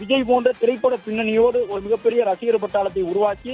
விஜய் போன்ற திரைப்பட பின்னணியோடு ஒரு மிகப்பெரிய ரசிகர் பட்டாளத்தை உருவாக்கி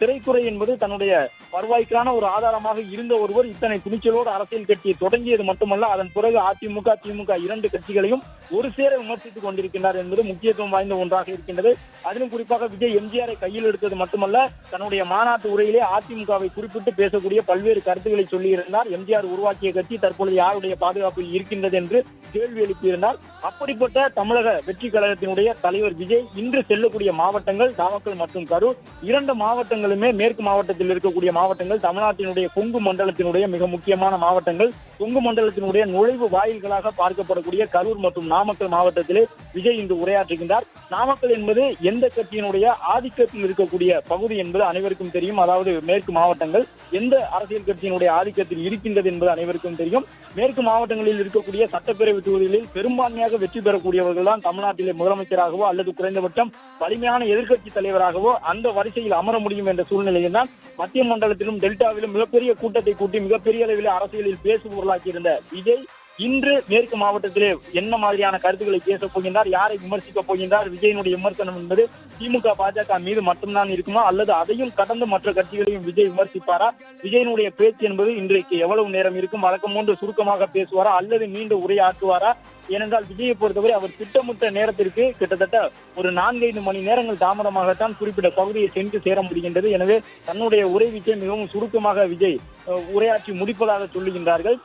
திரைத்துறை என்பது தன்னுடைய வருவாய்க்கான ஒரு ஆதாரமாக இருந்த ஒருவர் இத்தனை துணிச்சலோடு அரசியல் கட்சியை தொடங்கியது மட்டுமல்ல அதன் பிறகு அதிமுக திமுக இரண்டு கட்சிகளையும் ஒரு சேர விமர்சித்துக் கொண்டிருக்கின்றார் என்பது முக்கியத்துவம் வாய்ந்த ஒன்றாக இருக்கின்றது. அதிலும் குறிப்பாக விஜய் எம்ஜிஆரை கையில் எடுத்தது மட்டுமல்ல தன்னுடைய மாநாட்டு உரையிலே அதிமுகவை குறிப்பிட்டு பேசக்கூடிய பல்வேறு கருத்துக்களை சொல்லியிருந்தார். எம்ஜிஆர் உருவாக்கிய கட்சி தற்பொழுது யாருடைய பாதுகாப்பில் இருக்கின்றது என்று கேள்வி எழுப்பியிருந்தார். அப்படிப்பட்ட தமிழக வெற்றி கழகத்தினுடைய தலைவர் தலைவர் விஜய் இன்று செல்லக்கூடிய மாவட்டங்கள் நாமக்கல் மற்றும் கரூர். இரண்டு மாவட்டங்களுமே மேற்கு மாவட்டத்தில் இருக்கக்கூடிய மாவட்டங்கள். தமிழ்நாட்டினுடைய கொங்கு மண்டலத்தினுடைய மிக முக்கியமான மாவட்டங்கள். கொங்கு மண்டலத்தினுடைய நுழைவு வாயில்களாக பார்க்கப்படக்கூடிய கரூர் மற்றும் நாமக்கல் மாவட்டத்திலே விஜய் இன்று உரையாற்றுகின்றார். நாமக்கல் என்பது எந்த கட்சியினுடைய ஆதிக்கத்தில் இருக்கக்கூடிய பகுதி என்பது அனைவருக்கும் தெரியும். அதாவது மேற்கு மாவட்டங்கள் எந்த அரசியல் கட்சியினுடைய ஆதிக்கத்தில் இருக்கின்றது என்பது அனைவருக்கும் தெரியும். மேற்கு மாவட்டங்களில் இருக்கக்கூடிய சட்டப்பேரவை தொகுதிகளில் பெரும்பான்மையாக வெற்றி பெறக்கூடியவர்கள் தான் தமிழ்நாட்டிலே முதலமைச்சராகவோ அல்லது குறைந்தபட்சம் வலிமையான எதிர்க்கட்சி தலைவராகவோ அந்த வரிசையில் அமர முடியும் என்ற சூழ்நிலையில் தான் மத்திய மண்டலத்திலும் டெல்டாவிலும் மிகப்பெரிய கூட்டத்தை கூட்டி மிகப்பெரிய அளவில் அரசியலில் பேசுபொருளாக்கியிருந்த விஜய் இன்று மேற்கு மாவட்டத்திலே என்ன மாதிரியான கருத்துக்களை பேசப் போகின்றார் யாரை விமர்சிக்கப் போகின்றார் விஜயனுடைய விமர்சனம் என்பது திமுக பாஜக மீது மட்டும்தான் இருக்குமா அல்லது அதையும் கடந்து மற்ற கட்சிகளையும் விஜய் விமர்சிப்பாரா? விஜயனுடைய பேச்சு என்பது இன்றைக்கு எவ்வளவு நேரம் இருக்கும் வழக்கம் போன்று சுருக்கமாக பேசுவாரா அல்லது மீண்டும் உரையாற்றுவாரா? ஏனென்றால் விஜயை பொறுத்தவரை அவர் திட்டமிட்ட நேரத்திற்கு கிட்டத்தட்ட ஒரு நான்கைந்து மணி நேரங்கள் தாமதமாகத்தான் குறிப்பிட்ட பகுதியை சென்று சேர முடிகின்றது. எனவே தன்னுடைய உரை விஜய் மிகவும் சுருக்கமாக விஜய் உரையாற்றி முடிப்பதாக சொல்லுகின்றார்கள்.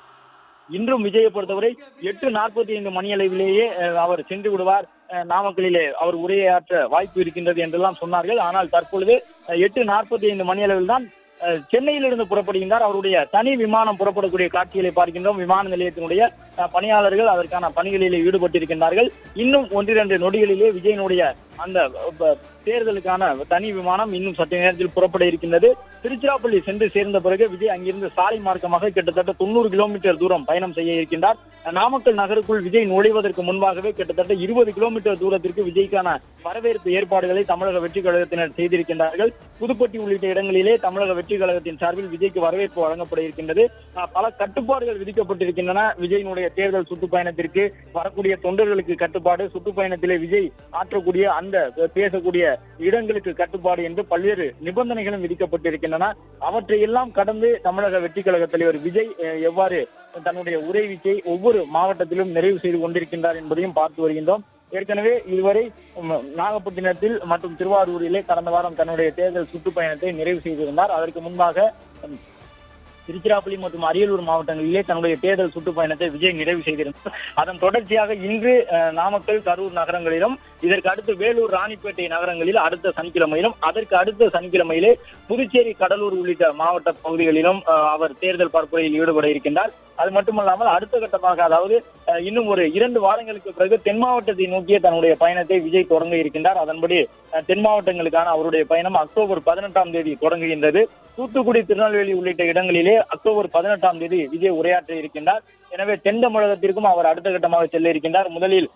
இன்றும் விஜயை பொறுத்தவரை எட்டு நாற்பத்தி ஐந்து மணி அளவிலேயே அவர் சென்று விடுவார். அஹ், நாமக்கலிலே அவர் உரையாற்ற வாய்ப்பு இருக்கின்றது என்றெல்லாம் சொன்னார்கள். ஆனால் தற்பொழுது எட்டு நாற்பத்தி ஐந்து மணி அளவில் தான் சென்னையிலிருந்து புறப்படுகின்றார். அவருடைய தனி விமானம் புறப்படக்கூடிய காட்சிகளை பார்க்கின்றோம். விமான நிலையத்தினுடைய பணியாளர்கள் அதற்கான பணிகளிலே ஈடுபட்டிருக்கின்றார்கள். இன்னும் ஒன்றிரண்டு நொடிகளிலே விஜயனுடைய அந்த தேர்தலுக்கான தனி விமானம் இன்னும் சற்று நேரத்தில் புறப்பட இருக்கின்றது. திருச்சிராப்பள்ளி சென்று சேர்ந்த பிறகு விஜய் அங்கிருந்து சாலை மார்க்கமாக கிட்டத்தட்ட தொண்ணூறு கிலோமீட்டர் தூரம் பயணம் செய்ய இருக்கின்றார். நாமக்கல் நகருக்குள் விஜய் நுழைவதற்கு முன்பாகவே கிட்டத்தட்ட இருபது கிலோமீட்டர் தூரத்திற்கு விஜய்க்கான வரவேற்பு ஏற்பாடுகளை தமிழக வெற்றி கழகத்தினர் செய்திருக்கின்றார்கள். புதுப்பட்டி உள்ளிட்ட இடங்களிலே தமிழக வெற்றி கழகத்தின் சார்பில் விஜய்க்கு வரவேற்பு வழங்கப்பட இருக்கின்றது. பல கட்டுப்பாடுகள் விதிக்கப்பட்டிருக்கின்றன. விஜயினுடைய தேர்தல் சுற்றுப்பயணத்திற்கு வரக்கூடிய தொண்டர்களுக்கு கட்டுப்பாடு. சுற்றுப்பயணத்திலே விஜய் ஆற்றக்கூடிய அந்த பேசக்கூடிய இடங்களுக்கு கட்டுப்பாடு என்று பல்வேறு நிபந்தனைகளும் விதிக்கப்பட்டிருக்கின்றன. அவற்றை எல்லாம் கடந்து தமிழக வெற்றி கழக தலைவர் விஜய் எவ்வாறு தன்னுடைய உரை வீச்சை ஒவ்வொரு மாவட்டத்திலும் நிறைவு செய்து கொண்டிருக்கின்றார் என்பதையும் பார்த்து வருகின்றோம். ஏற்கனவே இதுவரை நாகப்பட்டினத்தில் மற்றும் திருவாரூரிலே கடந்த வாரம் தன்னுடைய தேர்தல் சுற்றுப்பயணத்தை நிறைவு செய்திருந்தார். அதற்கு முன்பாக திருச்சிராப்பள்ளி மற்றும் அரியலூர் மாவட்டங்களிலே தன்னுடைய தேர்தல் சுற்றுப்பயணத்தை விஜய் நிறைவு செய்திருந்தார். அதன் தொடர்ச்சியாக இன்று நாமக்கல் கரூர் நகரங்களிலும் இதற்கு அடுத்து வேலூர் ராணிப்பேட்டை நகரங்களில் அடுத்த சனிக்கிழமையிலும் அதற்கு அடுத்த சனிக்கிழமையிலே புதுச்சேரி கடலூர் உள்ளிட்ட மாவட்ட பகுதிகளிலும் அவர் தேர்தல் பரப்புரையில் ஈடுபட இருக்கின்றார். அது மட்டுமல்லாமல் அடுத்த கட்டமாக அதாவது இன்னும் ஒரு இரண்டு வாரங்களுக்கு பிறகு தென் மாவட்டத்தை நோக்கிய தன்னுடைய பயணத்தை விஜய் தொடங்க இருக்கின்றார். அதன்படி தென் மாவட்டங்களுக்கான அவருடைய பயணம் அக்டோபர் பதினெட்டாம் தேதி தொடங்குகின்றது. தூத்துக்குடி திருநெல்வேலி உள்ளிட்ட இடங்களிலே அக்டோபர் பதினெட்டாம் தேதி விஜய் உரையாற்ற இருக்கின்றார். எனவே தென் தமிழகத்திற்கும் அவர் அடுத்த கட்டமாக செல்ல இருக்கின்றார். முதலில்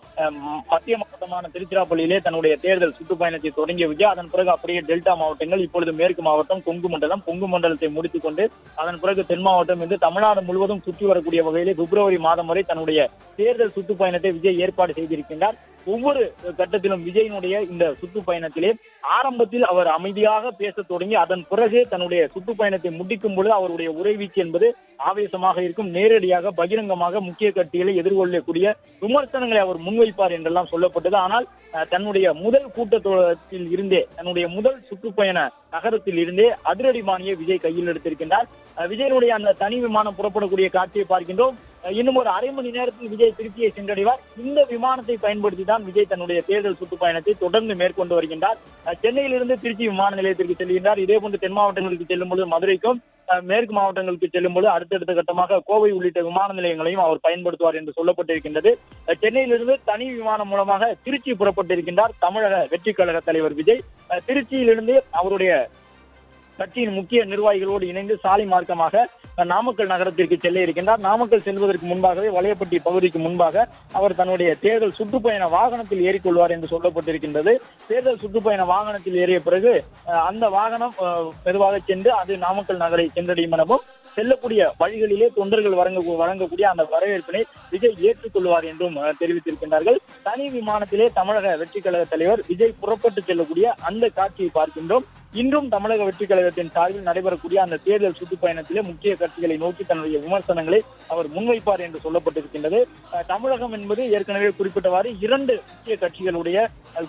மத்திய மாவட்டமான திருச்சிராப்பள்ளியிலே தன்னுடைய தேர்தல் சுற்றுப்பயணத்தை தொடங்கிய விஜய் அதன் பிறகு அப்படியே டெல்டா மாவட்டங்கள் இப்பொழுது மேற்கு மாவட்டம் கொங்கு மண்டலம் கொங்கு மண்டலத்தை முடித்துக் கொண்டு அதன் பிறகு தென் மாவட்டம் என்று தமிழ்நாடு முழுவதும் சுற்றி வரக்கூடிய வகையிலே பிப்ரவரி மாதம் வரை தன்னுடைய தேர்தல் சுற்றுப்பயணத்தை விஜய் ஏற்பாடு செய்திருக்கின்றார். ஒவ்வொரு கட்டத்திலும் விஜயனுடைய இந்த சுற்றுப்பயணத்திலே ஆரம்பத்தில் அவர் அமைதியாக பேச தொடங்கி அதன் பிறகு தன்னுடைய சுற்றுப்பயணத்தை முடிக்கும் பொழுது அவருடைய உரைவீச்சு என்பது ஆவேசமாக இருக்கும். நேரடியாக பகிரங்கமாக முக்கிய கட்சிகளை எதிர்கொள்ளக்கூடிய விமர்சனங்களை அவர் முன்வைப்பார் என்றெல்லாம் சொல்லப்பட்டது. ஆனால் தன்னுடைய முதல் கூட்டத்தில் இருந்தே தன்னுடைய முதல் சுற்றுப்பயண நகரத்தில் இருந்தே அதிரடி பாணியை விஜய் கையில் எடுத்திருக்கின்றார். விஜயனுடைய அந்த தனி விமானம் புறப்படக்கூடிய காட்சியை பார்க்கின்றோம். இன்னும் ஒரு அரை மணி நேரத்தில் விஜய் திருச்சியை சென்றடைவார். இந்த விமானத்தை பயன்படுத்தி தான் விஜய் தன்னுடைய தேர்தல் சுற்றுப்பயணத்தை தொடர்ந்து மேற்கொண்டு வருகின்றார். சென்னையிலிருந்து திருச்சி விமான நிலையத்திற்கு செல்கின்றார். இதே போன்று தென் மாவட்டங்களுக்கு செல்லும்போது மதுரைக்கும் மேற்கு மாவட்டங்களுக்கு செல்லும்போது அடுத்தடுத்த கட்டமாக கோவை உள்ளிட்ட விமான நிலையங்களையும் அவர் பயன்படுத்துவார் என்று சொல்லப்பட்டிருக்கின்றது. சென்னையிலிருந்து தனி விமானம் மூலமாக திருச்சி புறப்பட்டிருக்கின்றார் தமிழக வெற்றி கழக தலைவர் விஜய். திருச்சியிலிருந்து அவருடைய கட்சியின் முக்கிய நிர்வாகிகளோடு இணைந்து சாலை மார்க்கமாக நாமக்கல் நகரத்திற்கு செல்ல இருக்கின்றார். நாமக்கல் செல்வதற்கு முன்பாகவே வளையப்பட்டி பகுதிக்கு முன்பாக அவர் தன்னுடைய தேர்தல் சுற்றுப்பயண வாகனத்தில் ஏறிக்கொள்வார் என்று சொல்லப்பட்டிருக்கின்றது. தேர்தல் சுற்றுப்பயண வாகனத்தில் ஏறிய பிறகு அந்த வாகனம் மெதுவாக சென்று அது நாமக்கல் நகரை சென்றடையும் எனவும் செல்லக்கூடிய வழிகளிலே தொண்டர்கள் வழங்க வழங்கக்கூடிய அந்த வரவேற்பினை விஜய் ஏற்றுக்கொள்வார் என்றும் தெரிவித்திருக்கின்றார்கள். தனி விமானத்திலே தமிழக வெற்றி கழக தலைவர் விஜய் புறப்பட்டு செல்லக்கூடிய அந்த காட்சியை பார்க்கின்றோம். இன்றும் தமிழக வெற்றி கழகத்தின் சார்பில் நடைபெறக்கூடிய அந்த தேர்தல் சுற்றுப்பயணத்திலே முக்கிய கட்சிகளை நோக்கி தன்னுடைய விமர்சனங்களை அவர் முன்வைப்பார் என்று சொல்லப்பட்டிருக்கின்றது. தமிழகம் என்பது ஏற்கனவே குறிப்பிட்டவாறு இரண்டு முக்கிய கட்சிகளுடைய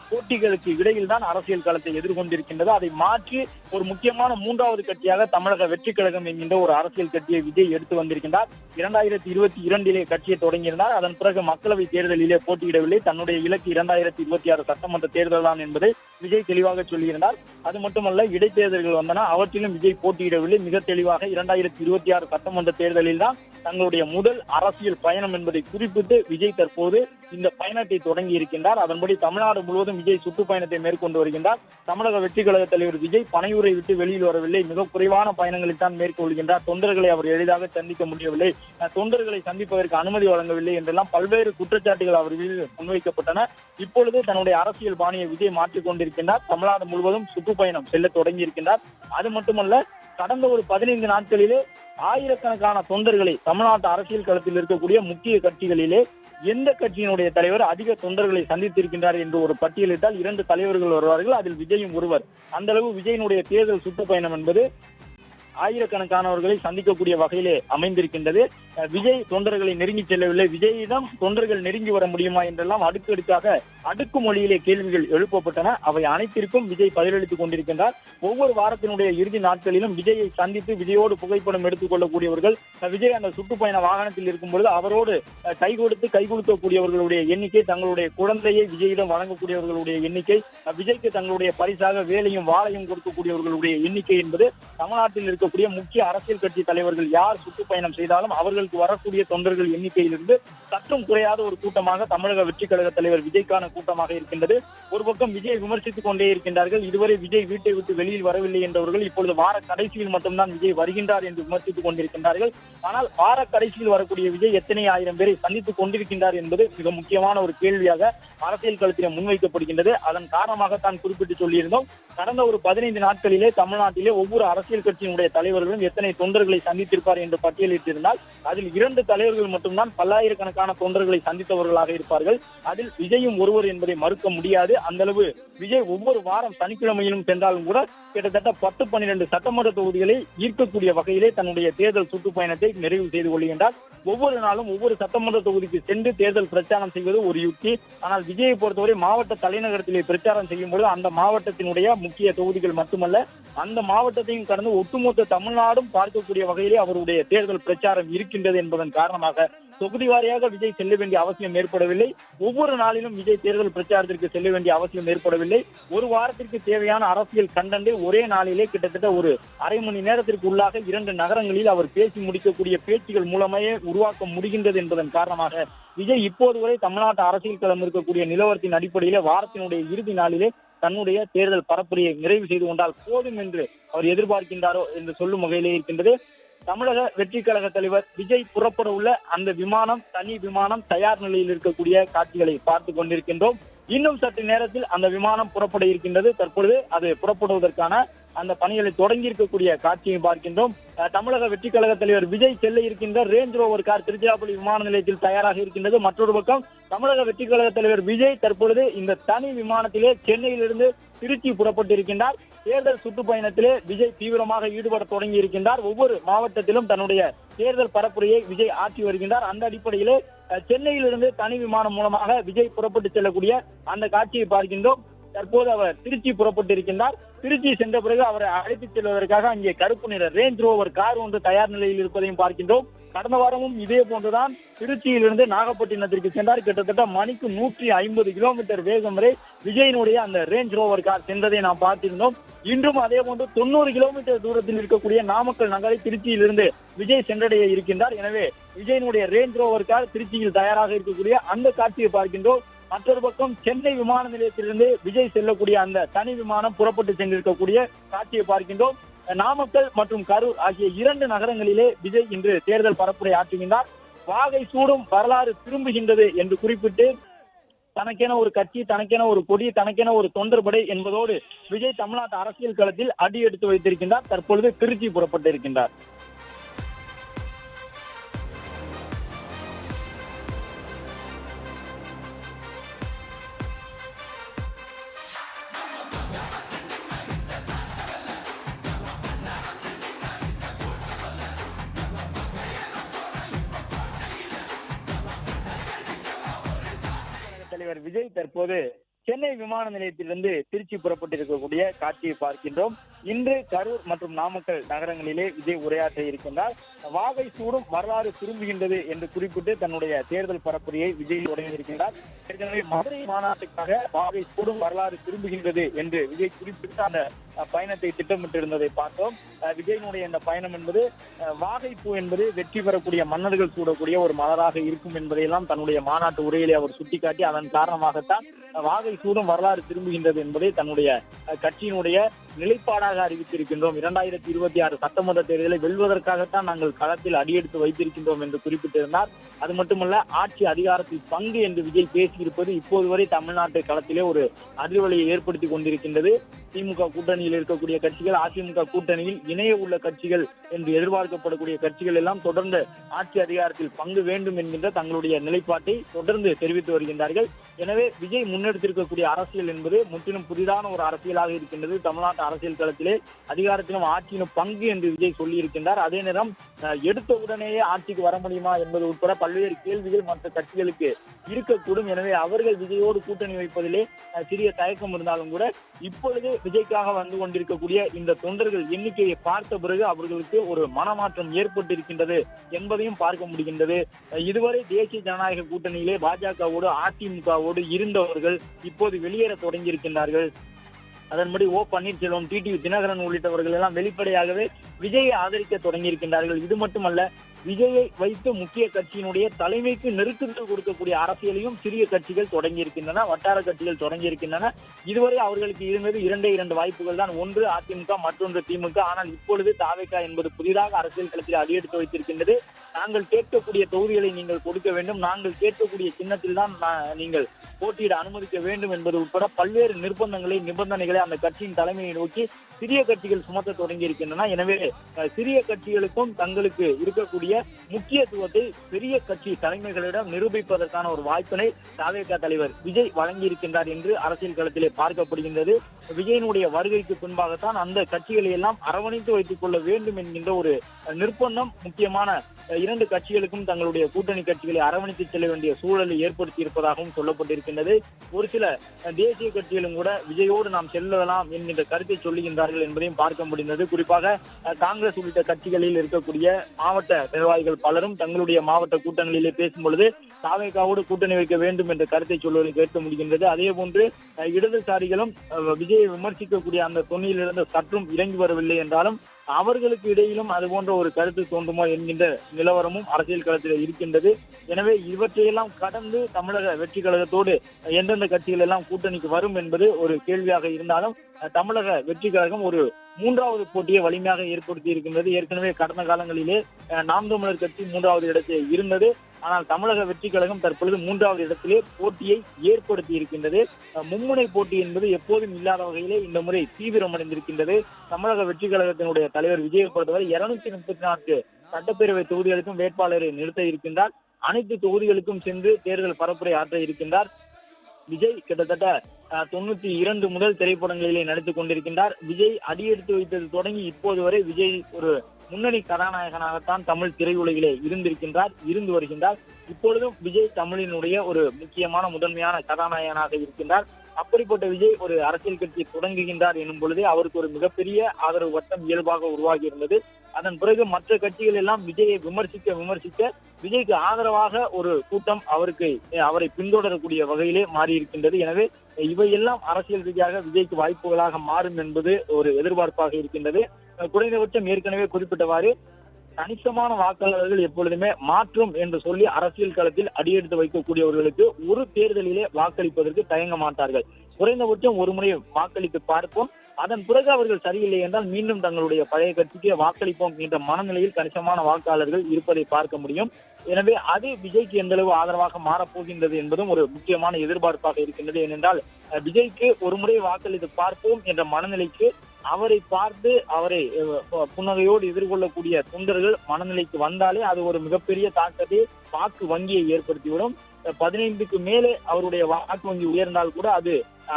போட்டிகளுக்கு இடையில் தான் அரசியல் களத்தை எதிர்கொண்டிருக்கின்றது. அதை மாற்றி ஒரு முக்கியமான மூன்றாவது கட்சியாக தமிழக வெற்றி கழகம் என்கின்ற ஒரு அரசியல் கட்சியை விஜய் எடுத்து வந்திருக்கின்றார். இரண்டாயிரத்தி இருபத்தி இரண்டிலே கட்சியை தொடங்கியிருந்தார். அதன் பிறகு மக்களவை தேர்தலிலே போட்டியிடவில்லை. தன்னுடைய இலக்கு இரண்டாயிரத்தி இருபத்தி ஆறு சட்டமன்ற தேர்தல் தான் என்பதை விஜய் தெளிவாக சொல்லியிருந்தார். அது மட்டுமல்ல இடைத்தேர்தல்கள் வந்தன அவற்றிலும் விஜய் போட்டியிடவில்லை. மிக தெளிவாக இரண்டாயிரத்தி இருபத்தி ஆறு சட்டமன்ற தேர்தலில் தான் தங்களுடைய முதல் அரசியல் பயணம் என்பதை குறிப்பிட்டு விஜய் தற்போது இந்த பயணத்தை தொடங்கி இருக்கின்றார். அதன்படி தமிழ்நாடு முழுவதும் விஜய் சுற்றுப்பயணத்தை மேற்கொண்டு வருகின்றார். தமிழக வெற்றி கழக தலைவர் விஜய் பனையூரை விட்டு வெளியில் வரவில்லை. மிக குறைவான பயணங்களை தான் மேற்கொள்கின்றார். தொண்டர்களை அவர் எளிதாக சந்திக்க முடியவில்லை. தொண்டர்களை சந்திப்பதற்கு அனுமதி வழங்கவில்லை என்றெல்லாம் பல்வேறு குற்றச்சாட்டுகள் அவர் மீது முன்வைக்கப்பட்டன. இப்பொழுது தன்னுடைய அரசியல் பாணியை விஜய் மாற்றிக் கொண்டிருக்கின்றார் தமிழ்நாடு முழுவதும் சுற்றுப்பயணம் செல்ல செல்ல தொடங்கி இருக்கின்றார். அது மட்டுமல்ல கடந்த ஒரு பதினைந்து நாட்களிலே ஆயிரக்கணக்கான தொண்டர்களை தமிழ்நாட்டு அரசியல் களத்தில் இருக்கக்கூடிய முக்கிய கட்சிகளிலே எந்த கட்சியினுடைய தலைவர் அதிக தொண்டர்களை சந்தித்திருக்கின்றார் என்று ஒரு பட்டியலிட்டால் இரண்டு தலைவர்கள் வருவார்கள். அதில் விஜயும் ஒருவர். அந்த அளவு விஜயனுடைய தேர்தல் சுற்றுப்பயணம் என்பது ஆயிரக்கணக்கானவர்களை சந்திக்கக்கூடிய வகையிலே அமைந்திருக்கின்றது. விஜய் தொண்டர்களை நெருங்கி செல்லவில்லை. விஜயிடம் தொண்டர்கள் நெருங்கி வர முடியுமா என்றெல்லாம் அடுக்கடுக்காக அடுக்கு மொழியிலே கேள்விகள் எழுப்பப்பட்டன. அவை அனைத்திற்கும் விஜய் பதிலளித்துக் கொண்டிருக்கின்றார். ஒவ்வொரு வாரத்தினுடைய இறுதி நாட்களிலும் விஜயை சந்தித்து விஜயோடு புகைப்படம் எடுத்துக் கொள்ளக்கூடியவர்கள் விஜய் அந்த சுற்றுப்பயண வாகனத்தில் இருக்கும் பொழுது அவரோடு கை கொடுத்து கை கொடுக்கக்கூடியவர்களுடைய எண்ணிக்கை தங்களுடைய குழந்தையை விஜயிடம் வழங்கக்கூடியவர்களுடைய எண்ணிக்கை விஜய்க்கு தங்களுடைய பரிசாக வேலையும் வாழையும் கொடுக்கக்கூடியவர்களுடைய எண்ணிக்கை என்பது தமிழ்நாட்டில் இருக்கக்கூடிய முக்கிய அரசியல் கட்சி தலைவர்கள் யார் சுற்றுப்பயணம் செய்தாலும் அவர்கள் அவர்களுக்கு வரக்கூடிய தொண்டர்கள் எண்ணிக்கையிலிருந்து சற்றும் குறையாத ஒரு கூட்டமாக தமிழக வெற்றி கழக தலைவர் விஜய்க்கான கூட்டமாக இருக்கின்றது. ஒரு பக்கம் விஜய் விமர்சித்துக் கொண்டே இருக்கின்றார்கள். இதுவரை விஜய் வீட்டை விட்டு வெளியில் வரவில்லை என்றவர்கள் இப்பொழுது வார கடைசியில் மட்டும்தான் விஜய் வருகின்றார் என்று விமர்சித்துக் கொண்டிருக்கின்றார்கள். ஆனால் வார கடைசியில் வரக்கூடிய விஜய் எத்தனை ஆயிரம் பேரை சந்தித்துக் கொண்டிருக்கின்றார் என்பது மிக முக்கியமான ஒரு கேள்வியாக அரசியல் களத்தில் முன்வைக்கப்படுகின்றது. அதன் காரணமாக தான் குறிப்பிட்டு சொல்லியிருந்தோம். கடந்த ஒரு பதினைந்து நாட்களிலே தமிழ்நாட்டிலே ஒவ்வொரு அரசியல் கட்சியினுடைய தலைவர்களும் எத்தனை தொண்டர்களை சந்தித்திருப்பார் என்று பட்டியலிட்டிருந்தால் அதில் இரண்டு தலைவர்கள் மட்டும்தான் பல்லாயிரக்கணக்கான தொண்டர்களை சந்தித்தவர்களாக இருப்பார்கள். அதில் விஜயும் ஒருவர் என்பதை மறுக்க முடியாது. அந்த அளவு விஜய் ஒவ்வொரு வாரம் சனிக்கிழமையிலும் சென்றாலும் கூட கிட்டத்தட்ட பத்து பன்னிரண்டு சட்டமன்ற தொகுதிகளை ஈர்க்கக்கூடிய வகையிலே தன்னுடைய தேர்தல் சுற்றுப்பயணத்தை நிறைவு செய்து கொள்கின்றார். ஒவ்வொரு நாளும் ஒவ்வொரு சட்டமன்ற தொகுதிக்கு சென்று தேர்தல் பிரச்சாரம் செய்வது ஒரு யுக்தி. ஆனால் விஜயை பொறுத்தவரை மாவட்ட தலைநகரத்திலே பிரச்சாரம் செய்யும் பொழுது அந்த மாவட்டத்தினுடைய முக்கிய தொகுதிகள் மட்டுமல்ல அந்த மாவட்டத்தையும் கடந்து ஒட்டுமொத்த தமிழ்நாடும் பார்க்கக்கூடிய வகையிலே அவருடைய தேர்தல் பிரச்சாரம் முடிந்தது என்பதன் காரணமாக தொகுதி வாரியாக விஜய் செல்ல வேண்டிய அவசியம் ஏற்படவில்லை. ஒவ்வொரு நாளிலும் விஜய் தேர்தல் பிரச்சாரத்திற்கு செல்ல வேண்டிய அவசியம் ஏற்படவில்லை. ஒரு வாரத்திற்கு தேவையான அரசியல் கண்டண்டை ஒரே நாளிலே கிட்டத்தட்ட ஒரு அரை மணி நேரத்திற்கு உள்ளாக இரண்டு நகரங்களில் அவர் பேசி முடிக்கக்கூடிய பேச்சுகள் மூலமே உருவாக்க முடிகின்றது என்பதன் காரணமாக விஜய் இப்போது வரை தமிழ்நாட்டு அரசியல் களம் இருக்கக்கூடிய நிலவரத்தின் அடிப்படையிலே வாரத்தினுடைய இறுதி நாளிலே தன்னுடைய தேர்தல் பரப்புரையை நிறைவு செய்து கொண்டால் போதும் என்று அவர் எதிர்பார்க்கின்றாரோ என்று சொல்லும் வகையிலே இருக்கின்றது. தமிழக வெற்றி கழக தலைவர் விஜய் புறப்பட உள்ள அந்த விமானம் தனி விமானம் தயார் நிலையில் இருக்கக்கூடிய காட்சிகளை பார்த்து கொண்டிருக்கின்றோம். இன்னும் சற்று நேரத்தில் அந்த விமானம் புறப்பட இருக்கின்றது. தற்பொழுது அது புறப்படுவதற்கான அந்த பணிகளை தொடங்கி இருக்கக்கூடிய காட்சியை பார்க்கின்றோம். தமிழக வெற்றி கழக தலைவர் விஜய் செல்ல இருக்கின்ற ரேஞ்ச் ரோவர் கார் திருச்சிராப்பள்ளி விமான நிலையத்தில் தயாராக இருக்கின்றது. மற்றொரு பக்கம் தமிழக வெற்றி கழக தலைவர் விஜய் தற்பொழுது இந்த தனி விமானத்திலே சென்னையிலிருந்து திருச்சி புறப்பட்டிருக்கின்றார். தேர்தல் சுற்றுப்பயணத்திலே விஜய் தீவிரமாக ஈடுபட தொடங்கி இருக்கின்றார் ஒவ்வொரு மாவட்டத்திலும் தன்னுடைய தேர்தல் பரப்புரையை விஜய் ஆற்றி வருகின்றார். அந்த அடிப்படையிலே சென்னையிலிருந்து தனி விமானம் மூலமாக விஜய் புறப்பட்டு செல்லக்கூடிய அந்த காட்சியை பார்க்கின்றோம். தற்போது அவர் திருச்சி புறப்பட்டு இருக்கின்றார் திருச்சி சென்ற பிறகு அவரை அழைத்துச் செல்வதற்காக அங்கே கருப்பு நிற ரேஞ்ச் ரோவர் கார் ஒன்று தயார் நிலையில் இருப்பதையும் பார்க்கின்றோம். கடந்த வாரமும் இதே போன்றுதான் திருச்சியிலிருந்து நாகப்பட்டினத்திற்கு சென்றார். கிட்டத்தட்ட மணிக்கு நூற்றி ஐம்பது கிலோமீட்டர் வேகம் வரை விஜயனுடைய அந்த ரேஞ்ச் ரோவர் கார் சென்றதை நாம் பார்த்திருந்தோம். இன்றும் அதே போன்று தொண்ணூறு கிலோமீட்டர் தூரத்தில் இருக்கக்கூடிய நாமக்கல் நகரை திருச்சியிலிருந்து விஜய் சென்றடைய இருக்கின்றார். எனவே விஜயனுடைய ரேஞ்ச் ரோவர் கார் திருச்சியில் தயாராக இருக்கக்கூடிய அந்த காட்சியை பார்க்கின்றோம். மற்றொரு பக்கம் சென்னை விமான நிலையத்திலிருந்து விஜய் செல்லக்கூடிய அந்த தனி விமானம் புறப்பட்டு சென்றிருக்கக்கூடிய காட்சியை பார்க்கின்றோம். நாமக்கல் மற்றும் கரூர் ஆகிய இரண்டு நகரங்களிலே விஜய் இன்று தேர்தல் பரப்புரை ஆற்றுகின்றார். வாகை சூடும் வரலாறு திரும்புகின்றது என்று குறிப்பிட்டு தனக்கென ஒரு கட்சி தனக்கென ஒரு கொடி தனக்கென ஒரு தொண்டர்படை என்பதோடு விஜய் தமிழ்நாட்டு அரசியல் களத்தில் அடி எடுத்து வைத்திருக்கின்றார். தற்பொழுது திருச்சி புறப்பட்டு இருக்கின்றார் விஜய் தற்போது சென்னை விமான நிலையத்திலிருந்து திருச்சி புறப்பட்டிருக்கக்கூடிய காட்சியை பார்க்கின்றோம். இன்று கரூர் மற்றும் நாமக்கல் நகரங்களிலே விஜய் உரையாற்ற இருக்கின்றார். வாகை சூடும் வரலாறு திரும்புகின்றது என்று குறிப்பிட்டு தன்னுடைய தேர்தல் பரப்புரையை விஜய் உடையிருக்கின்றார் ஏற்கனவே மதுரை மாநாட்டுக்காக வாகை சூடும் வரலாறு திரும்புகின்றது என்று விஜய் குறிப்பிட்டு அந்த பயணத்தை திட்டமிட்டிருந்ததை பார்த்தோம். விஜயனுடைய இந்த பயணம் என்பது வாகைப்பூ என்பது வெற்றி பெறக்கூடிய மன்னர்கள் சூடக்கூடிய ஒரு மலராக இருக்கும் என்பதையெல்லாம் தன்னுடைய மாநாட்டு உரையிலே அவர் சுட்டிக்காட்டி அதன் காரணமாகத்தான் வாகை சூடும் வரலாறு திரும்புகின்றது என்பதை தன்னுடைய கட்சியினுடைய நிலைப்பாடாக அறிவித்திருக்கின்றோம். இரண்டாயிரத்தி இருபத்தி ஆறு சட்டமன்ற தேர்தலை வெல்வதற்காகத்தான் நாங்கள் களத்தில் அடியெடுத்து வைத்திருக்கின்றோம் என்று குறிப்பிட்டிருந்தார். அது மட்டுமல்ல ஆட்சி அதிகாரத்தில் பங்கு என்று விஜய் பேசியிருப்பது இப்போது வரை தமிழ்நாட்டு களத்திலே ஒரு அதிர்வலையை ஏற்படுத்தி கொண்டிருக்கின்றது. திமுக கூட்டணி கூட்டணியில் இருக்கக்கூடிய கட்சிகள் அதிமுக கூட்டணியில் இணைய உள்ள கட்சிகள் என்று எதிர்பார்க்கப்படக்கூடிய கட்சிகள் எல்லாம் தொடர்ந்து ஆட்சி அதிகாரத்தில் பங்கு வேண்டும் என்கின்ற தங்களுடைய நிலைப்பாட்டை தொடர்ந்து தெரிவித்து வருகின்றார்கள். எனவே விஜய் முன்னெடுத்திருக்கக்கூடிய அரசியல் என்பது முற்றிலும் புதிதான ஒரு அரசியலாக இருக்கின்றது. தமிழ்நாட்டு அரசியல் களத்திலே அதிகாரத்திலும் ஆட்சியிலும் பங்கு என்று விஜய் சொல்லியிருக்கின்றார். அதே நேரம் எடுத்த உடனேயே ஆட்சிக்கு வர முடியுமா என்பது உட்பட பல்வேறு கேள்விகள் மற்ற கட்சிகளுக்கு இருக்கக்கூடும். எனவே அவர்கள் விஜயோடு கூட்டணி வைப்பதிலே சிறிய தயக்கம் இருந்தாலும் கூட இப்பொழுது விஜய்க்காக வந்து கொண்டிருக்கக்கூடிய இந்த தொண்டர்கள் எண்ணிக்கையை பார்த்த பிறகு அவர்களுக்கு ஒரு மனமாற்றம் ஏற்பட்டிருக்கின்றது என்பதையும் பார்க்க முடிகின்றது. இதுவரை தேசிய ஜனநாயக கூட்டணியிலே பாஜகவோடு அதிமுகவோடு இருந்தவர்கள் இப்போது வெளியேற தொடங்கியிருக்கின்றார்கள். அதன்படி ஓ பன்னீர்செல்வம் டிடிவி தினகரன் உள்ளிட்டவர்கள் எல்லாம் வெளிப்படையாகவே விஜயை ஆதரிக்க தொடங்கியிருக்கின்றார்கள். இது மட்டுமல்ல விஜயை வைத்து முக்கிய கட்சியினுடைய தலைமைக்கு நெருக்குதல் கொடுக்கக்கூடிய அரசியலையும் சிறிய கட்சிகள் தொடங்கி இருக்கின்றன வட்டார கட்சிகள் தொடங்கி இருக்கின்றன இதுவரை அவர்களுக்கு இருந்தது இரண்டே இரண்டு வாய்ப்புகள் தான். ஒன்று அதிமுக மற்றொன்று திமுக. ஆனால் இப்பொழுது தாவேகா என்பது புதிதாக அரசியல் களத்தில் அடியெடுத்து வைத்திருக்கின்றது. நாங்கள் கேட்கக்கூடிய தொகுதிகளை நீங்கள் கொடுக்க வேண்டும். நாங்கள் கேட்கக்கூடிய சின்னத்தில் தான் நீங்கள் போட்டியிட அனுமதிக்க வேண்டும் என்பது உட்பட பல்வேறு நிர்பந்தங்களை நிபந்தனைகளை அந்த கட்சியின் தலைமையை நோக்கி சிறிய கட்சிகள் சுமத்த தொடங்கி இருக்கின்றன எனவே சிறிய கட்சிகளுக்கும் தங்களுக்கு இருக்கக்கூடிய முக்கியத்துவத்தை பெரிய கட்சி தலைமைகளிடம் நிரூபிப்பதற்கான ஒரு வாய்ப்பினை தாவேகா தலைவர் விஜய் வழங்கியிருக்கின்றார் என்று அரசியல் களத்திலே பார்க்கப்படுகின்றது. விஜயனுடைய வருகைக்கு பின்பாகத்தான் அந்த கட்சிகளை எல்லாம் அரவணைத்து வைத்துக் கொள்ள வேண்டும் என்கின்ற ஒரு நிர்பந்தம் முக்கியமான இரண்டு கட்சிகளுக்கும் தங்களுடைய கூட்டணி கட்சிகளை அரவணைத்து செல்ல வேண்டிய சூழலை ஏற்படுத்தி இருப்பதாகவும் சொல்லப்பட்டிருக்கின்றது. ஒரு சில தேசிய கட்சிகளும் கூட விஜயோடு நாம் செல்லலாம் என்கின்ற கருத்தை சொல்லுகின்றார்கள் என்பதையும் பார்க்க முடிந்தது. குறிப்பாக காங்கிரஸ் உள்ளிட்ட கட்சிகளில் இருக்கக்கூடிய மாவட்ட நிர்வாகிகள் பலரும் தங்களுடைய மாவட்ட கூட்டங்களிலே பேசும் பொழுது தாவேகாவோடு கூட்டணி வைக்க வேண்டும் என்ற கருத்தை சொல்வதை கேட்க முடிகின்றது. அதே போன்று இடதுசாரிகளும் அஹ், விஜயை விமர்சிக்கக்கூடிய அந்த தொன்னியிலிருந்து சற்றும் இறங்கி வரவில்லை என்றாலும் அவர்களுக்கு இடையிலும் அது போன்ற ஒரு கருத்து தோன்றுமோ என்கின்ற நிலவரமும் அரசியல் களத்தில் இருக்கின்றது. எனவே இவற்றையெல்லாம் கடந்து தமிழக வெற்றி கழகத்தோடு எந்தெந்த கட்சிகள் எல்லாம் கூட்டணிக்கு வரும் என்பது ஒரு கேள்வியாக இருந்தாலும் தமிழக வெற்றி கழகம் ஒரு மூன்றாவது போட்டியை வலிமையாக ஏற்படுத்தி இருக்கின்றது. ஏற்கனவே கடந்த காலங்களிலே நாம் தமிழர் கட்சி மூன்றாவது இடத்தில் இருந்தது. ஆனால் தமிழக வெற்றி கழகம் தற்பொழுது மூன்றாவது இடத்திலே போட்டியை ஏற்படுத்தி இருக்கின்றது. மும்முனை போட்டி என்பது எப்போதும் இல்லாத வகையிலே இந்த முறை தீவிரமடைந்திருக்கின்றது. தமிழக வெற்றி கழகத்தினுடைய தலைவர் விஜயை பொறுத்தவரை இருநூத்தி முப்பத்தி நான்கு சட்டப்பேரவை தொகுதிகளுக்கும் வேட்பாளரை நிறுத்த இருக்கின்றார். அனைத்து தொகுதிகளுக்கும் சென்று தேர்தல் பரப்புரை ஆற்ற இருக்கின்றார். விஜய் கிட்டத்தட்ட தொண்ணூத்தி இரண்டு முதல் திரைப்படங்களிலே நடித்துக் கொண்டிருக்கின்றார். விஜய் அடியெடுத்து வைத்தது தொடங்கி இப்போது வரை விஜய் ஒரு முன்னணி கதாநாயகனாகத்தான் தமிழ் திரையுலகிலே இருந்திருக்கின்றார் இருந்து வருகின்றார். இப்பொழுதும் விஜய் தமிழினுடைய ஒரு முக்கியமான முதன்மையான கதாநாயகனாக இருக்கின்றார். அப்படிப்பட்ட விஜய் ஒரு அரசியல் கட்சி தொடங்குகின்றார் எனும் பொழுதே அவருக்கு ஒரு மிகப்பெரிய ஆதரவு வட்டம் இயல்பாக உருவாகி இருந்தது. அதன் பிறகு மற்ற கட்சிகள் எல்லாம் விஜயை விமர்சிக்க விமர்சிக்க விஜய்க்கு ஆதரவாக ஒரு கூட்டம் அவருக்கு அவரை பின்தொடரக்கூடிய வகையிலே மாறி இருக்கின்றது எனவே இவையெல்லாம் அரசியல் ரீதியாக விஜய்க்கு வாய்ப்புகளாக மாறும் என்பது ஒரு எதிர்பார்ப்பாக இருக்கின்றது. குறைந்தபட்சம் ஏற்கனவே குறிப்பிட்டவாறு கணிசமான வாக்காளர்கள் எப்பொழுதுமே மாற்றம் என்று சொல்லி அரசியல் களத்தில் அடியெடுத்து வைக்கக்கூடியவர்களுக்கு ஒரு தேர்தலிலே வாக்களிப்பதற்கு தயங்க மாட்டார்கள். குறைந்தபட்சம் ஒரு முறை வாக்களித்து பார்ப்போம். அதன் பிறகு அவர்கள் சரியில்லை என்றால் மீண்டும் தங்களுடைய பழைய கட்சிக்கு வாக்களிப்போம் என்ற மனநிலையில் கணிசமான வாக்காளர்கள் இருப்பதை பார்க்க முடியும். எனவே அது விஜய்க்கு எந்த அளவு ஆதரவாக மாறப்போகின்றது என்பதும் ஒரு முக்கியமான எதிர்பார்ப்பாக இருக்கின்றது. ஏனென்றால் அஹ், விஜய்க்கு ஒரு முறை வாக்களித்து பார்ப்போம் என்ற மனநிலைக்கு அவரை பார்த்து அவரை புன்னகையோடு எதிர்கொள்ளக்கூடிய தொண்டர்கள் மனநிலைக்கு வந்தாலே அது ஒரு மிகப்பெரிய தாக்கத்தை வாக்கு வங்கியை ஏற்படுத்திவிடும். பதினைந்துக்கு மேலே அவருடைய வாக்கு வங்கி உயர்ந்தால் கூட அது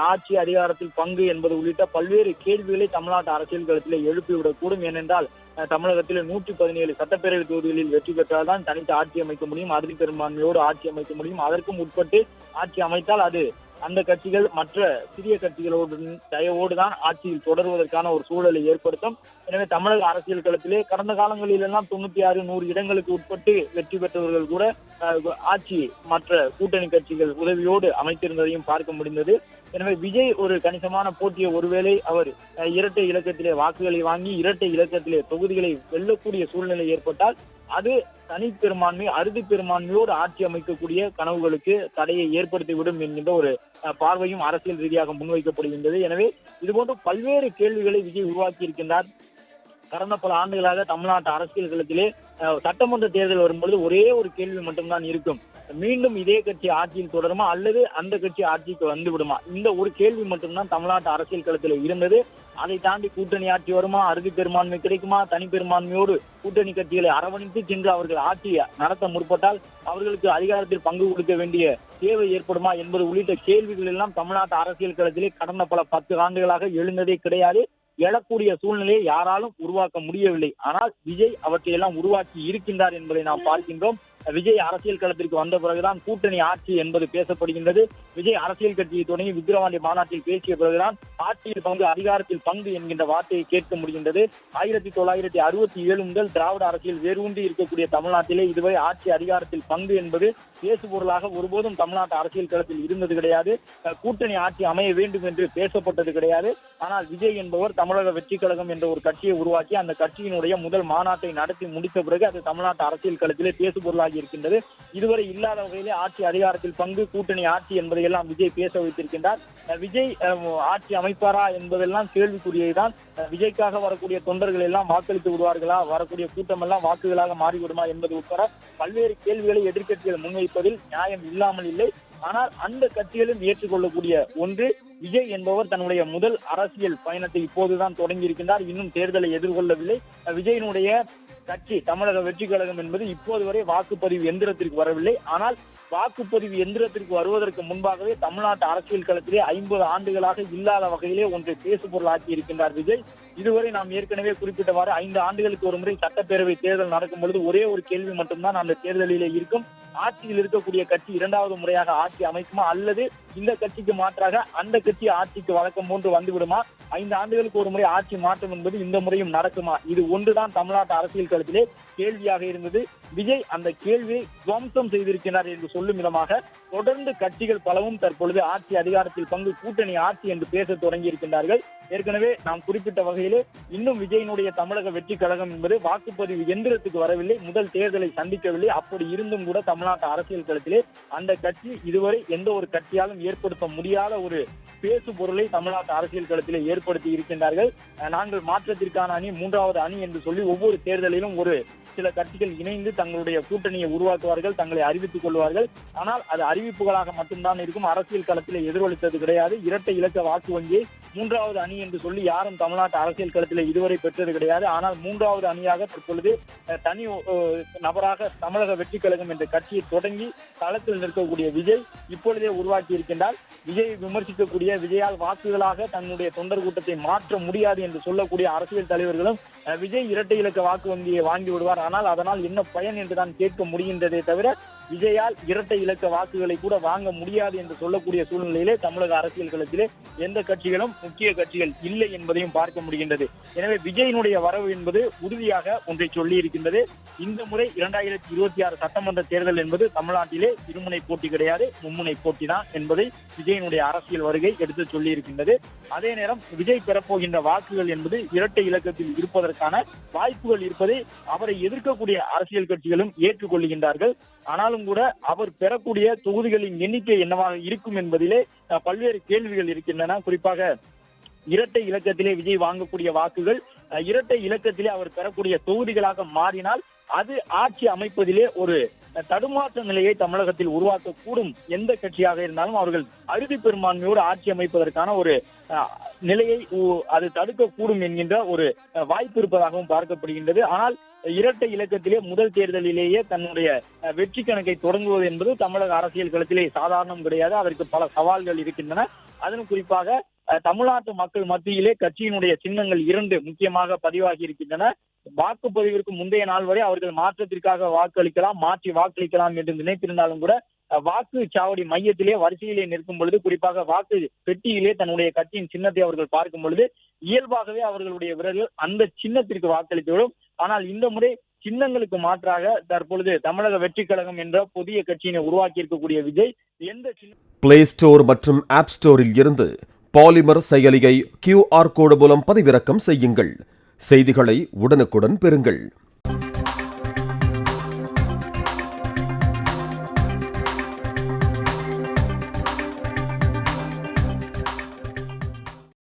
ஆட்சி அதிகாரத்தில் பங்கு என்பது உள்ளிட்ட பல்வேறு கேள்விகளை தமிழ்நாட்டு அரசியல் களத்திலே எழுப்பிவிடக்கூடும். ஏனென்றால் தமிழகத்தில் நூற்றி பதினேழு சட்டப்பேரவை தொகுதிகளில் வெற்றி பெற்றால்தான் தனித்து ஆட்சி அமைக்க முடியும். அறுதி பெரும்பான்மையோடு ஆட்சி அமைக்க முடியும். அதற்கும் உட்பட்டு ஆட்சி அமைத்தால் அது அந்த கட்சிகள் மற்ற சிறிய கட்சிகளோடு தயவோடு தான் ஆட்சியில் தொடர்வதற்கான ஒரு சூழலை ஏற்படுத்தும். எனவே தமிழக அரசியல் களத்திலே கடந்த காலங்களிலெல்லாம் தொண்ணூத்தி ஆறு நூறு இடங்களுக்கு உட்பட்டு வெற்றி பெற்றவர்கள் கூட அஹ், ஆட்சி மற்ற கூட்டணி கட்சிகள் உதவியோடு அமைத்திருந்ததையும் பார்க்க முடிந்தது. எனவே விஜய் ஒரு கணிசமான போட்டியை ஒருவேளை அவர் இரட்டை இலக்கத்திலே வாக்குகளை வாங்கி இரட்டை இலக்கத்திலே தொகுதிகளை வெல்லக்கூடிய சூழ்நிலை ஏற்பட்டால் அது தனி பெரும்பான்மை அறுதி பெரும்பான்மையோடு ஆட்சி அமைக்கக்கூடிய கனவுகளுக்கு தடையை ஏற்படுத்திவிடும் என்கின்ற ஒரு பார்வையும் அரசியல் ரீதியாக முன்வைக்கப்படுகின்றது. எனவே இதுபோன்ற பல்வேறு கேள்விகளை விஜய் உருவாக்கி இருக்கின்றார். கடந்த பல ஆண்டுகளாக தமிழ்நாட்டு அரசியல் களத்திலே சட்டமன்ற தேர்தல் வரும்பொழுது ஒரே ஒரு கேள்வி மட்டும்தான் இருக்கும். மீண்டும் இதே கட்சி ஆட்சியில் தொடருமா? அல்லது அந்த கட்சி ஆட்சிக்கு வந்து விடுமா இந்த ஒரு கேள்வி மட்டும்தான் தமிழ்நாட்டு அரசியல் களத்தில் இருந்தது. அதை தாண்டி கூட்டணி ஆட்சி வருமா? அறுதி பெரும்பான்மை கிடைக்குமா? தனி பெரும்பான்மையோடு கூட்டணி கட்சிகளை அரவணைத்து சென்று அவர்கள் ஆட்சியை நடத்த முற்பட்டால் அவர்களுக்கு அதிகாரத்தில் பங்கு கொடுக்க வேண்டிய தேவை ஏற்படுமா என்பது உள்ளிட்ட கேள்விகள் எல்லாம் தமிழ்நாட்டு அரசியல் களத்திலே கடந்த பல பத்து ஆண்டுகளாக எழுந்ததே கிடையாது. எழக்கூடிய சூழ்நிலையை யாராலும் உருவாக்க முடியவில்லை. ஆனால் விஜய் அவற்றையெல்லாம் உருவாக்கி இருக்கின்றார் என்பதை நாம் பார்க்கின்றோம். விஜய் அரசியல் களத்திற்கு வந்த பிறகுதான் கூட்டணி ஆட்சி என்பது பேசப்படுகின்றது. விஜய் அரசியல் கட்சியை தொடங்கி விக்கிரவாண்டி மாநாட்டில் பேசிய பிறகுதான் ஆட்சியில் பங்கு அதிகாரத்தில் பங்கு என்கின்ற வார்த்தையை கேட்க முடிகின்றது. ஆயிரத்தி தொள்ளாயிரத்தி அறுபத்தி ஏழு முதல் திராவிட அரசியல் வேரூன்றி இருக்கக்கூடிய தமிழ்நாட்டிலே இதுவரை ஆட்சி அதிகாரத்தில் பங்கு என்பது பேசுபொருளாக ஒருபோதும் தமிழ்நாட்டு அரசியல் களத்தில் இருந்தது கிடையாது. கூட்டணி ஆட்சி அமைய வேண்டும் என்று பேசப்பட்டது கிடையாது. ஆனால் விஜய் என்பவர் தமிழக வெற்றி கழகம் என்ற ஒரு கட்சியை உருவாக்கி அந்த கட்சியினுடைய முதல் மாநாட்டை நடத்தி முடித்த பிறகு அது தமிழ்நாட்டு அரசியல் களத்திலே பேசுபொருளாகி இருக்கின்றது இதுவரை இல்லாத வகையிலே ஆட்சி அதிகாரத்தில் பங்கு கூட்டணி ஆட்சி என்பதையெல்லாம் விஜய் பேச வைத்திருக்கின்றார். விஜய் ஆட்சி அமைப்பாரா என்பதெல்லாம் கேள்விக்குரியதுதான் விஜய்க்காக வரக்கூடிய தொண்டர்கள் எல்லாம் வாக்களித்து விடுவார்களா வரக்கூடிய கூட்டம் எல்லாம் வாக்குகளாக மாறிவிடுமா என்பது உட்பட பல்வேறு கேள்விகளை எதிர்கட்சிகள் முன்வைப்பதில் நியாயம் இல்லாமல் இல்லை. ஆனால் அந்த கட்சிகளும் ஏற்றுக்கொள்ளக்கூடிய ஒன்று விஜய் என்பவர் தன்னுடைய முதல் அரசியல் பயணத்தை இப்போதுதான் தொடங்கி இருக்கின்றார் இன்னும் தேர்தலை எதிர்கொள்ளவில்லை. விஜயனுடைய கட்சி தமிழக வெற்றி கழகம் என்பது இப்போது வரை வாக்குப்பதிவு எந்திரத்திற்கு வரவில்லை. ஆனால் வாக்குப்பதிவு எந்திரத்திற்கு வருவதற்கு முன்பாகவே தமிழ்நாட்டு அரசியல் களத்திலே ஐம்பது ஆண்டுகளாக இல்லாத வகையிலே ஒன்றை பேசுபொருளாக்கி இருக்கின்றார் விஜய். இதுவரை நாம் ஏற்கனவே குறிப்பிட்டவாறு ஐந்து ஆண்டுகளுக்கு ஒரு முறை சட்டப்பேரவை தேர்தல் நடக்கும் பொழுது ஒரே ஒரு கேள்வி மட்டும்தான் அந்த தேர்தலிலே இருக்கும். ஆட்சியில் இருக்கக்கூடிய கட்சி இரண்டாவது முறையாக ஆட்சி அமைக்குமா? அல்லது இந்த கட்சிக்கு மாற்றாக அந்த கட்சி ஆட்சிக்கு வழக்கம் போன்று வந்துவிடுமா? ஐந்து ஆண்டுகளுக்கு ஒரு முறை ஆட்சி மாற்றம் என்பது இந்த முறையும் நடக்குமா? இது ஒன்றுதான் தமிழ்நாட்டு அரசியல் களத்திலே கேள்வியாக இருந்தது. விஜய் அந்த கேள்வியை துவம்சம் செய்திருக்கிறார் என்று சொல்லும் விதமாக தொடர்ந்து கட்சிகள் பலவும் தற்பொழுது ஆட்சி அதிகாரத்தில் பங்கு கூட்டணி ஆட்சி என்று பேச தொடங்கி இருக்கின்றார்கள் ஏற்கனவே நாம் குறிப்பிட்ட வகையிலே இன்னும் விஜயனுடைய தமிழக வெற்றி கழகம் என்பது வாக்குப்பதிவு எந்திரத்துக்கு வரவில்லை முதல் தேர்தலை சந்திக்கவில்லை. அப்படி இருந்தும் கூட தமிழ்நாட்டு அரசியல் களத்திலே அந்த கட்சி இதுவரை எந்த ஒரு கட்சியாலும் ஏற்படுத்த முடியாத ஒரு பேசு பொருளை தமிழ்நாட்டு அரசியல் களத்திலே ஏற்படுத்தி இருக்கின்றார்கள். நாங்கள் மாற்றத்திற்கான அணி மூன்றாவது அணி என்று சொல்லி ஒவ்வொரு தேர்தலிலும் ஒரு சில கட்சிகள் இணைந்து தங்களுடைய கூட்டணியை உருவாக்குவார்கள் தங்களை அறிவித்துக் கொள்வார்கள். ஆனால் அது அறிவிப்புகளாக மட்டும்தான் இருக்கும். அரசியல் களத்திலே எதிரொலித்தது கிடையாது. இரட்டை இலக்க வாக்கு வங்கியை மூன்றாவது அணி என்று சொல்லி யாரும் தமிழ்நாட்டு அரசியல் களத்திலே இதுவரை பெற்றது கிடையாது. ஆனால் மூன்றாவது அணியாக தற்பொழுது தனி நபராக தமிழக வெற்றி கழகம் என்ற கட்சியை தொடங்கி களத்தில் நிற்கக்கூடிய விஜய் இப்பொழுதே உருவாக்கி இருக்கின்றார் விஜய் விமர்சிக்கக்கூடிய விஜயால் வாக்குகளாக தன்னுடைய தொண்டர் கூட்டத்தை மாற்ற முடியாது என்று சொல்லக்கூடிய அரசியல் தலைவர்களும் விஜய் இரட்டை இலக்க வாக்கு வங்கியை வாங்கி விடுவார். ஆனால் அதனால் என்ன பயன் என்று தான் கேட்க முடிகின்றதே தவிர விஜயால் இரட்டை இலக்க வாக்குகளை கூட வாங்க முடியாது என்று சொல்லக்கூடிய சூழ்நிலையிலே தமிழக அரசியல் களத்திலே எந்த கட்சிகளும் முக்கிய கட்சிகள் இல்லை என்பதையும் பார்க்க முடிகின்றது. எனவே விஜயனுடைய வரவு என்பது உறுதியாக ஒன்றை சொல்லி இருக்கின்றது இந்த முறை இரண்டாயிரத்தி இருபத்தி ஆறு சட்டமன்ற தேர்தல் என்பது தமிழ்நாட்டிலே இருமுனை போட்டி கிடையாது மும்முனை போட்டி தான் என்பதை விஜயனுடைய அரசியல் வருகை எடுத்து சொல்லி இருக்கின்றது அதே நேரம் விஜய் பெறப்போகின்ற வாக்குகள் என்பது இரட்டை இலக்கத்தில் இருப்பதற்கான வாய்ப்புகள் இருப்பதை அவரை எதிர்க்கக்கூடிய அரசியல் கட்சிகளும் ஏற்றுக்கொள்கின்றார்கள். ஆனாலும் இருந்தாலும் கூட அவர் பெறக்கூடிய தொகுதிகளின் எண்ணிக்கை என்னவாக இருக்கும் என்பதிலே பல்வேறு கேள்விகள் இருக்கின்றன. குறிப்பாக இரட்டை இலக்கத்திலே விஜய் வாங்கக்கூடிய வாக்குகள் இரட்டை இலக்கத்திலே அவர் பெறக்கூடிய தொகுதிகளாக மாறினால் அது ஆட்சி அமைப்பதிலே ஒரு தடுமாற்ற நிலையை தமிழகத்தில் உருவாக்கக்கூடும் எந்த கட்சியாக இருந்தாலும் அவர்கள் அறுதி பெரும்பான்மையோடு ஆட்சி அமைப்பதற்கான ஒரு நிலையை அது தடுக்கக்கூடும் என்கின்ற ஒரு வாய்ப்பு இருப்பதாகவும் பார்க்கப்படுகின்றது. ஆனால் இரட்டை இலக்கத்திலே முதல் தேர்தலிலேயே தன்னுடைய வெற்றி கணக்கை தொடங்குவது என்பது தமிழக அரசியல் களத்திலே சாதாரணம் கிடையாது. அதற்கு பல சவால்கள் இருக்கின்றன. அதன் குறிப்பாக தமிழ்நாட்டு மக்கள் மத்தியிலே கட்சியினுடைய சின்னங்கள் இரண்டு முக்கியமாக பதிவாகி இருக்கின்றன. வாக்குப்பதிவிற்கு முந்தைய நாள் வரை அவர்கள் மாற்றத்திற்காக வாக்களிக்கலாம் மாற்றி வாக்களிக்கலாம் என்று நினைத்திருந்தாலும் கூட வாக்கு சாவடி மையத்திலே வரிசையிலே நிற்கும் பொழுது குறிப்பாக வாக்கு பெட்டியிலே தன்னுடைய கட்சியின் சின்னத்தை அவர்கள் பார்க்கும் பொழுது இயல்பாகவே அவர்களுடைய விரல்கள் அந்த சின்னத்திற்கு வாக்களித்துவிடும் ஆனால் இந்த முறை சின்னங்களுக்கு மாற்றாக தற்பொழுது தமிழக வெற்றி கழகம் என்ற புதிய கட்சியினை உருவாக்கி இருக்கக்கூடிய விஜய் எந்த பிளே ஸ்டோர் மற்றும் ஆப் ஸ்டோரில் இருந்து பாலிமர் செயலியை கியூஆர் கோடு மூலம் பதிவிறக்கம் செய்யுங்கள். செய்திகளை உடனுக்குடன் பெறுங்கள்.